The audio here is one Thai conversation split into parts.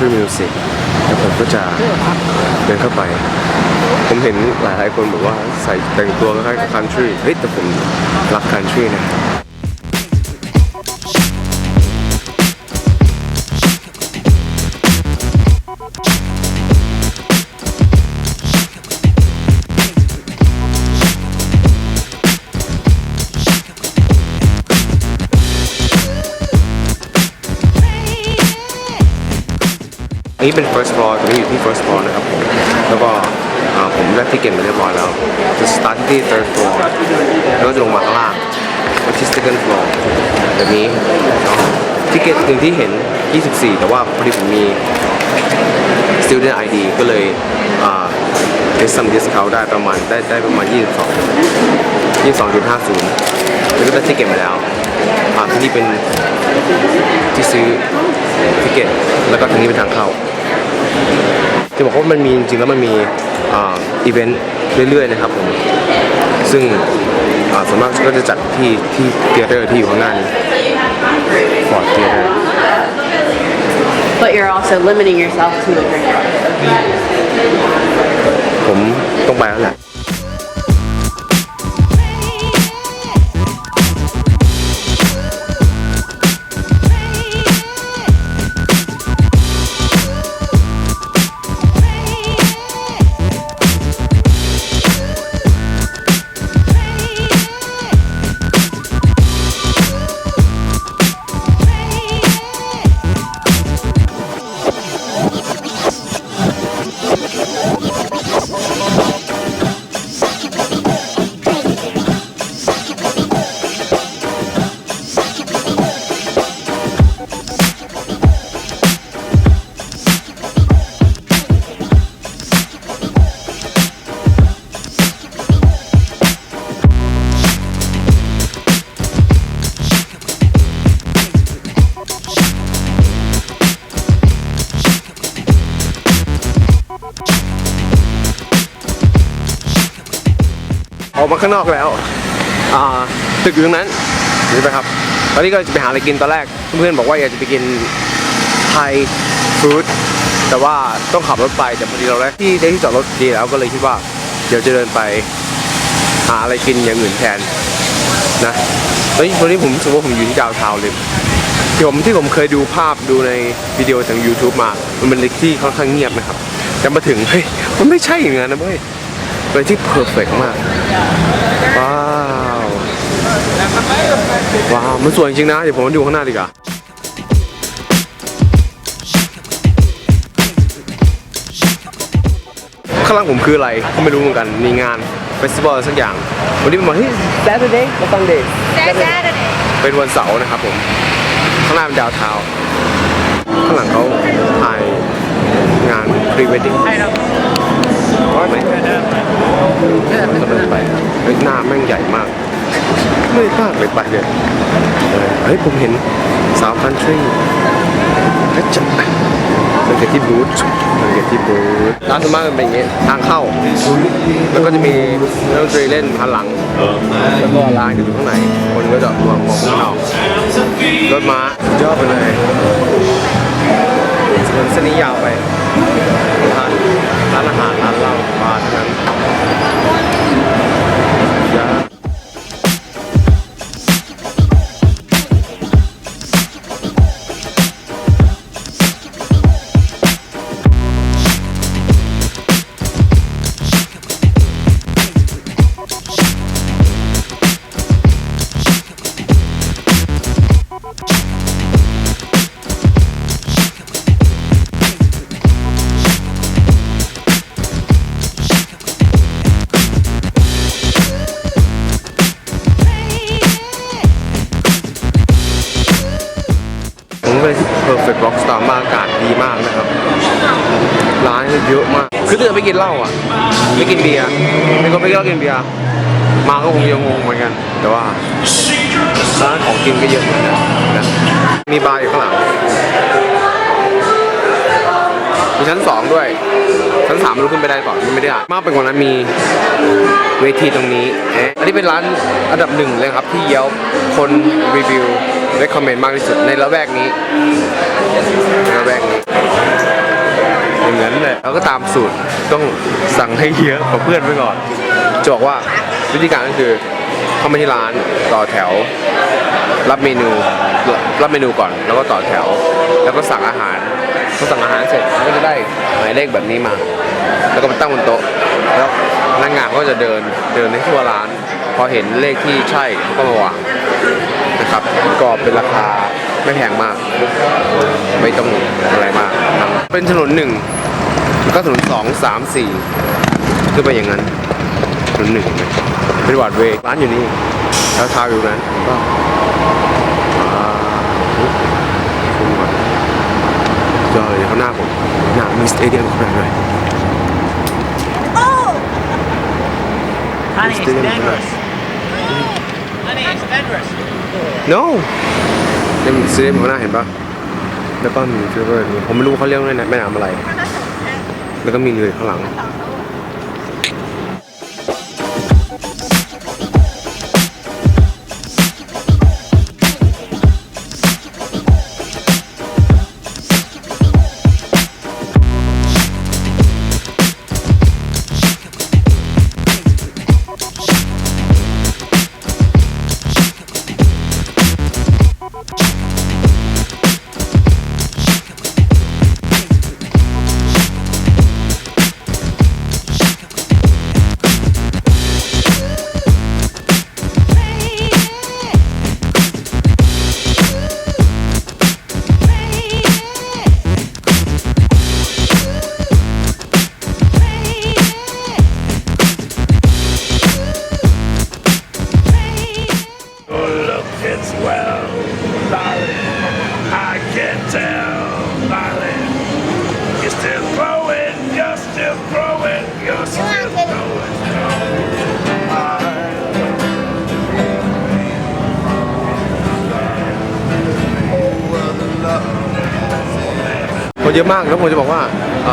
country music แล้วผมก็จะเดินเข้าไป ผมเห็นหลายๆคนบอกว่าใส่แต่งตัวคล้ายๆกับ country เฮ้ยแต่ผมรัก country นะ อันนี้เป็น first floor ตรงนี้อยู่ที่ first floor นะครับผมแล้วก็อ่าผมได้ที่เก็บมาเรียบร้อยแล้วจะ start ที่ third floor แล้วก็จะลงมาข้างล่างไปที่ second floor แบบนี้เนาะที่เก็ตหนึ่งที่เห็น 24 แต่ว่าพอดีผมมี student ID ก็เลยอ่าได้ some discount ได้ประมาณได้ได้ประมาณ 22 22.50แล้วก็ได้ที่เก็บมาแล้วอ่าที่นี่เป็นที่ซื้อทิเก็ตแล้วก็ทางนี้เป็นทางเข้า จะบอกว่ามันมีจริงๆแล้วมันมีอ่าอีเวนต์เรื่อยๆนะครับผมซึ่งอ่าส่วนมากก็จะจัดที่ที่เทเตอร์ที่อยู่ข้างหน้านี้ฟอร์ดเทเตอร์ But you're also limiting yourself to a drink. ผมต้องไปแล้วแหละ ออกมาข้างนอกแล้วอ่าตึกอยู่ตรงนั้นเห็นไหมครับ ตอนนี้ก็จะไปหาอะไรกินตอนแรก เพื่อนๆบอกว่าอยากจะไปกินไทยฟู้ดแต่ว่าต้องขับรถไปแต่พอดีเราได้ที่ได้ที่จอดรถดีแล้วก็เลยคิดว่า เดี๋ยวจะเดินไปหาอะไรกินอย่างอื่นแทนนะตอนนี้วันนี้ผมรู้สึกว่าผมอยู่ที่ดาวทาวเลยที่ผมที่ผมเคยดูภาพดูในวิดีโอทาง YouTube มา มันเป็นที่ค่อนข้างเงียบนะครับ แต่มาถึงเฮ้ยมันไม่ใช่อย่างนั้นนะเว้ย เป็นที่เพอร์เฟกมาก ว้าว ว้าว มันสวยจริงๆนะ เดี๋ยวผมมาดูข้างหน้าดีกว่าข้างหล่างผมคืออะไรก็ไม่รู้เหมือนกัน มีงานเฟสติวัลสักอย่าง วันนี้เป็นวันที่ Saturday หรือ Sunday Saturday. เป็นวันเสาร์นะครับผม ข้างหน้าเป็นดาวเทาวน์ข้างหลังเขาถ่ายงาน pre wedding ร้อยไหมกำลังไปเฮ้ยหน้าแม่งใหญ่มากไม่มากเลยไปเลยเออเฮ้ยผมเห็นสาวคันทรีเฮ้ยจับมันเกิดที่บูธมันเกิดที่บูธร้านสวนมากมันเป็นอย่างงี้ทางเข้า แล้วก็จะมีนักดนตรีเล่นพันหลัง แล้วก็ร้านก็อยู่ข้างใน คนก็จะมองมองข้างนอกรถม้ายอดไปเลยถนนเส้นนี้ยาวไป ร้านอาหารร้านเหล้าบาร์ทั้งนั้น มากนะครับ ร้านเยอะมาก คือถ้าเกิดไม่กินเหล้าอะไม่กินเบียร์ไม่ก็ไม่กินเหล้ากินเบียร์ มาก็คงยังงงเหมือนกัน แต่ว่าร้านของกินก็เยอะเหมือนกันนะมีบาร์อยู่ข้างหลัง มีชั้นสองด้วย ชั้นสามไม่รู้ขึ้นไปได้ก่อนไม่ได้อ่านมากไปกว่านั้นมีเวทีตรงนี้ อันนี้เป็นร้านอันดับหนึ่งเลยครับที่เยลคนรีวิวได้คอมเมนต์มากที่สุดในละแวกนี้ในละแวกนี้ อย่างนั้นเลยเราก็ตามสูตรต้องสั่งให้เยอะกว่าเพื่อนไปก่อนจะบอกว่าวิธีการก็คือเข้ามาที่ร้านต่อแถว รับเมนูรับเมนูก่อน แล้วก็ต่อแถว แล้วก็สั่งอาหารพอสั่งอาหารเสร็จก็จะได้หมายเลขแบบนี้มา แล้วก็มาตั้งบนโต๊ะแล้วพนักงานก็จะเดินเดินในทั่วร้าน พอเห็นเลขที่ใช่ก็มาวางนะครับก็เป็นราคา ไม่แพงมาก ไม่ต้องอะไรมากนะครับเป็นถนนหนึ่งแล้วก็ถนนสองสามสี่คือไปอย่างนั้นถนนหนึ่งเห็นไหมเป็นวอร์ดเวย์ร้านอยู่นี่เท้าเท้าๆอยู่นั้นก็อ่าชมก่อนยอดเลยข้างหน้าผมหน้ามีสเตเดียมข้างหน้าด้วย Honey, it's Stadium dangerous. Honey, it's dangerous. no นี่มันสเตเดียมาหน้าเห็นปะแล้วก็มีฟิลเวอร์ผมไม่รู้เขาเรียกว่าแม่น้ำอะไร แล้วก็มีเรืออยู่ข้างหลัง คนเยอะมากแล้วผมจะบอกว่าอ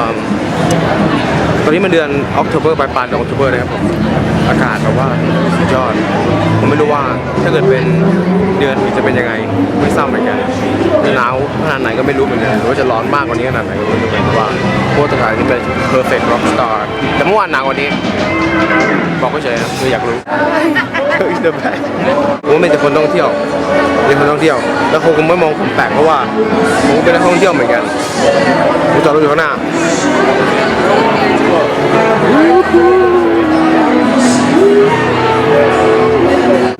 ตอนนี้มันเดือนออกโทเบอร์ปลายปลายเดือนออกโทเบอร์นะครับผมอากาศแบบว่าสุดยอดผมไม่รู้ว่าถ้าเกิดเป็นเดือนอื่นจะเป็นยังไงไม่ทราบเหมือนกันจะหนาวขนาดไหนก็ไม่รู้เหมือนกันหรือว่าจะร้อนมากกว่านี้ขนาดไหนก็ไม่รู้เหมือนกันว่าโคตรสถานที่เป็น perfect rock star แต่เมื่อวานหนาวกว่านี้ บอกก็เฉยๆคืออยากรู้ ดินไปผมว่าเป็นแต่คนท่องเที่ยวเป็นคนท่องเที่ยว แล้วคงไม่มองผมแปลกเพราะว่าผมเป็นนักท่องเที่ยวเหมือนกันผมจอดรถอยู่ข้างหน้า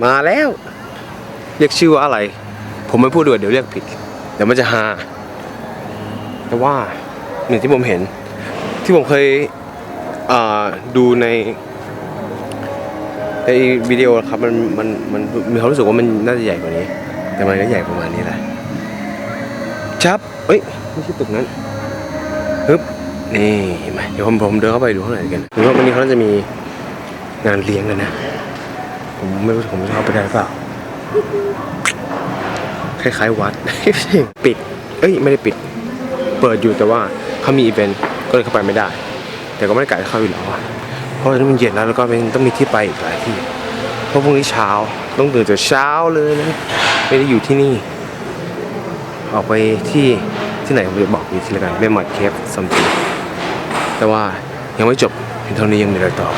มาแล้ว เรียกชื่อว่าอะไร ผมไม่พูดด้วยเดี๋ยวเรียกผิด เดี๋ยวมันจะฮาแต่ว่าหนึ่งที่ผมเห็น ที่ผมเคยดูใน ในวิดีโอครับมันมันมันมีความรู้สึกว่ามันน่าจะใหญ่กว่านี้ แต่มันก็ใหญ่ประมาณนี้แหละชับเอ้ยไม่ใช่ตึกนั้นฮึบนี่เห็นไหมเดี๋ยวผมผมเดินเข้าไปดูข้างในกันหรือว่าวันนี้เขาจะมีงานเลี้ยงกันนะผมไม่รู้ผมจะเข้าไปได้หรือเปล่าคล้ายๆวัดปิด เอ้ยไม่ได้ปิด เปิดอยู่แต่ว่าเขามีอีเวนต์ก็เลยเข้าไปไม่ได้ แต่ก็ไม่ได้กะเข้าอยู่แล้วอะ ราะตอนนี้มันเย็นแล้วแล้วก็เป็นต้องมีที่ไปอีกหลายที่เพราะพรุ่งนี้เช้าต้องตื่นแต่เช้าเลยนะไม่ได้อยู่ที่นี่ ออกไปที่ที่ไหนผมจะบอกอีกทีละกันไม่หมดเคฟซัมติงแต่ว่ายังไม่จบเพียงเท่านี้ยังมีอะไรต่อ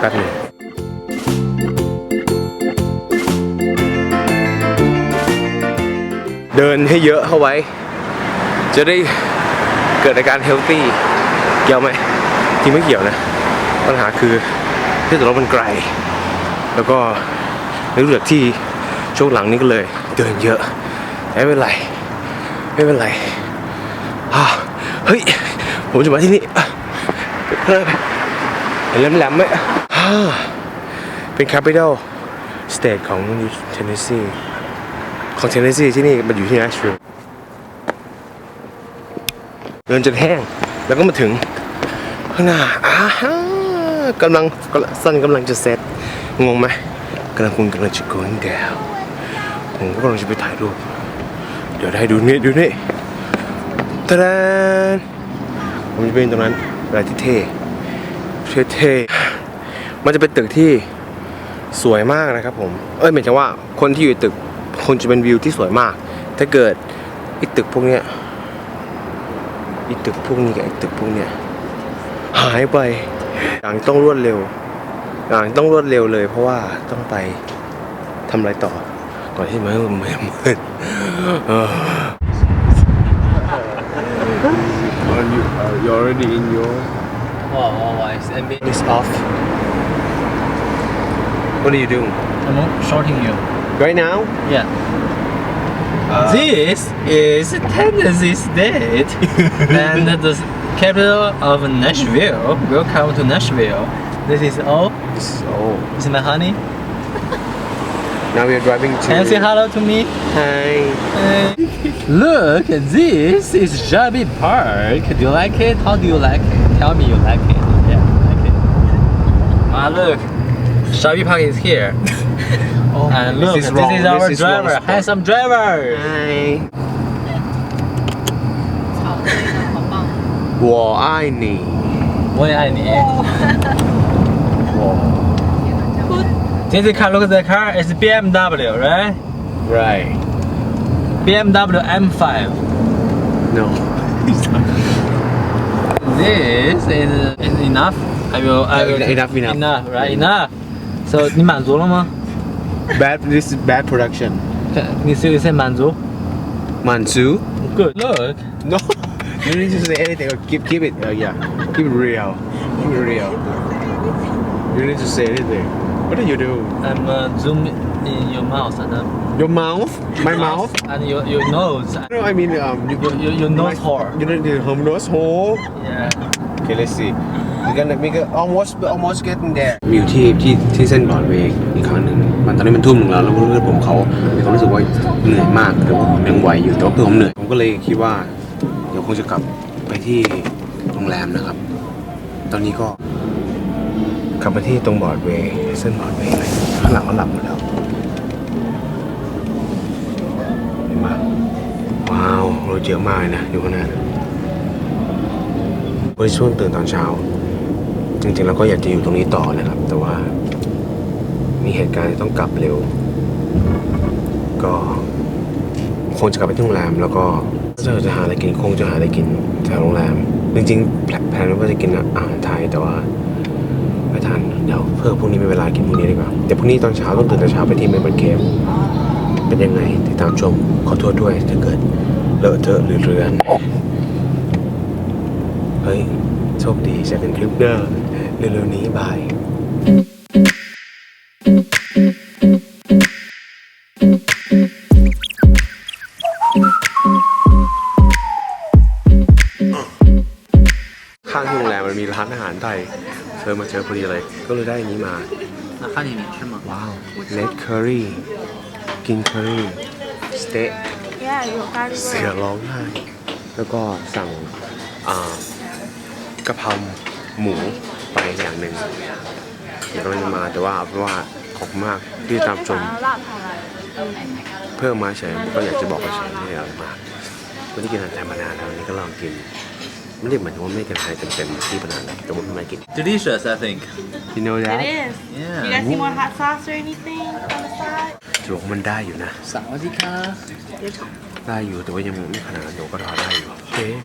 แป๊บหนึงเดินให้เยอะเข้าไว้ จะได้เกิดอาการเฮลตี้เกี่ยวไหม ริงไม่เกี่ยวนะ ปัญหาคือที่ตัวรถมันไกล แล้วก็ในรูปแบบที่ช่วงหลังนี้ก็เลย เดินเยอะไม่เป็นไรไม่เป็นไรเฮ้ย ผมจะมาที่นี่เริ่มเห็นแหลมๆไหมเป็น capital state ของ Tennessee ของ Tennessee ที่นี่มันอยู่ที่ Nashville เดินจนแห้งแล้วก็มาถึง ข้างหน้าอ่าฮะกำลังกำลังซันกำลังจะเซตงงไหมกำลังคุณกำลังจะ going down ผมก็กำลังจะไปถ่ายรูป เดี๋ยวได้ดูนี่ดูนี่ตะดนผมจะเป็นตรงนั้นเวลาที่เท่เท่เทมันจะเป็นตึกที่สวยมากนะครับผมเอ้ยหมายถึงว่าคนที่อยู่ตึกคนจะเป็นวิวที่สวยมาก ถ้าเกิดไอีตึกพวกเนี้ยไอีตึกพวกนี้กับไอตึกพวกเนี้ย หายไปอย่างต้องรวดเร็วอย่างต้องรวดเร็วเลย เพราะว่าต้องไปทำอะไรต่อ ก่อนที่มันมืดมืดเออ Are you are you already in your Oh, oh, I see. It's off. What are you doing? I'm shorting you. Right now? Yeah. this is Tennessee State, and the capital of Nashville. Welcome to Nashville. This is all. So This is my honey. now we are driving to. Can you say hello to me? Hi. Look, this is Shelby Park. Do you like it? How do you like it? Tell me you like it. Yeah, I like it. Ah, look. Shelby Park is here. and look, this this is wrong. is our This is driver, handsome driver. Hi. 我爱你。我也爱你。这次看 look at the car, it's BMW, right? Right. BMW M5. No. This is, is enough. I will, I will Enough, enough. enough, right? Enough. So 你满足了吗？ Bad. This is bad production. 你是不是满足 Mansu. ？Good. Look. No. You don't need to say anything. Keep keep it. Uh, yeah. Keep it real. Keep it real. You don't need to say anything. What do you do? I'm uh, zoom in your mouth and uh, Your mouth? My mouth? and your your nose. No, I mean um. You, Your your, your nose hole. You don't need home nose hole. Yeah. Okay, let's see. We're gonna make it almost almost getting there. มีอยู่ที่ที่ที่เส้นบอร์ดเวย์อีกครั้งหนึ่งมันตอนนี้มันทุ่มหนึ่งแล้วแล้วเพื่อนผมเขามีความรู้สึกว่าเหนื่อยมากแต่ว่าผมยังไหวอยู่แต่ว่าเพื่อนผมเหนื่อยผมก็เลยคิดว่าเดี๋ยวคงจะกลับไปที่โรงแรมนะครับ ตอนนี้ก็กลับมาที่ตรงบอร์ดเวย์เส้นบอร์ดเวย์เลยข้างหลังก็หลับหมดแล้วเห็นไหมว้าวรถเยอะมากเลยนะอยู่ข้างหน้านะวันช่วงตื่นตอนเช้า จริงๆเราก็อยากจะอยู่ตรงนี้ต่อนะครับ แต่ว่ามีเหตุการณ์ที่ต้องกลับเร็ว ก็ คงจะกลับไปที่โรงแรมแล้วก็ถ้าเราจะหาอะไรกินคงจะหาอะไรกินแถวโรงแรม จริงๆแพลแพลนว่าจะกินอาหารไทยแต่ว่าไม่ทันเดี๋ยวเพื่อพรุ่งนี้มีเวลากินพรุ่งนี้ดีกว่าเดี๋ยวพรุ่งนี้ตอนเช้าต้องตื่นแต่เช้าไปที่เมลเบิร์นเคฟเป็นยังไงติดตามชมขอโทษด้วยถ้าเกิดเลอะเทอะหรือเรือน เฮ้ย โชคดีจะเป็นคลิปเดอร์เร็วๆนี้บาย ไทยเธอมาเจอพอดีเลย ก็เลยได้อันนี้มา 那看见你吃吗？ ว้าวเลดเคอรี่ กินเคอรี่ สเต๊ะ Yeah, you got เสือร้องไห้ แล้วก็สั่งอ่ากะเพราหมูไปอย่างหนึ่งเดี๋ยวกำลังจะมาแต่ว่าเอาเป็นว่าขอบคุณมากที่ตามชม เพิ่มมาเฉยก็อยากจะบอกเฉยไม่ได้อะไรมากไม่ได้กินอาหารไทยมานานแล้ววันนี้ก็ลองกิน ไม่ได้หมายถึงว่าไม่กินไใจเต็มๆที่ขนาดนั้นแต่ว่าไป็นมากิน Delicious, I think. you know that It is. Yeah. You guys see more hot sauce or anything on the side? ถือว่ามันได้อยู่นะ สวัสดีค่ะ ได้อยู่แต่ว่ายังไม่ขนาดนั้นเดี๋ยวก็รอได้อยู่โอเค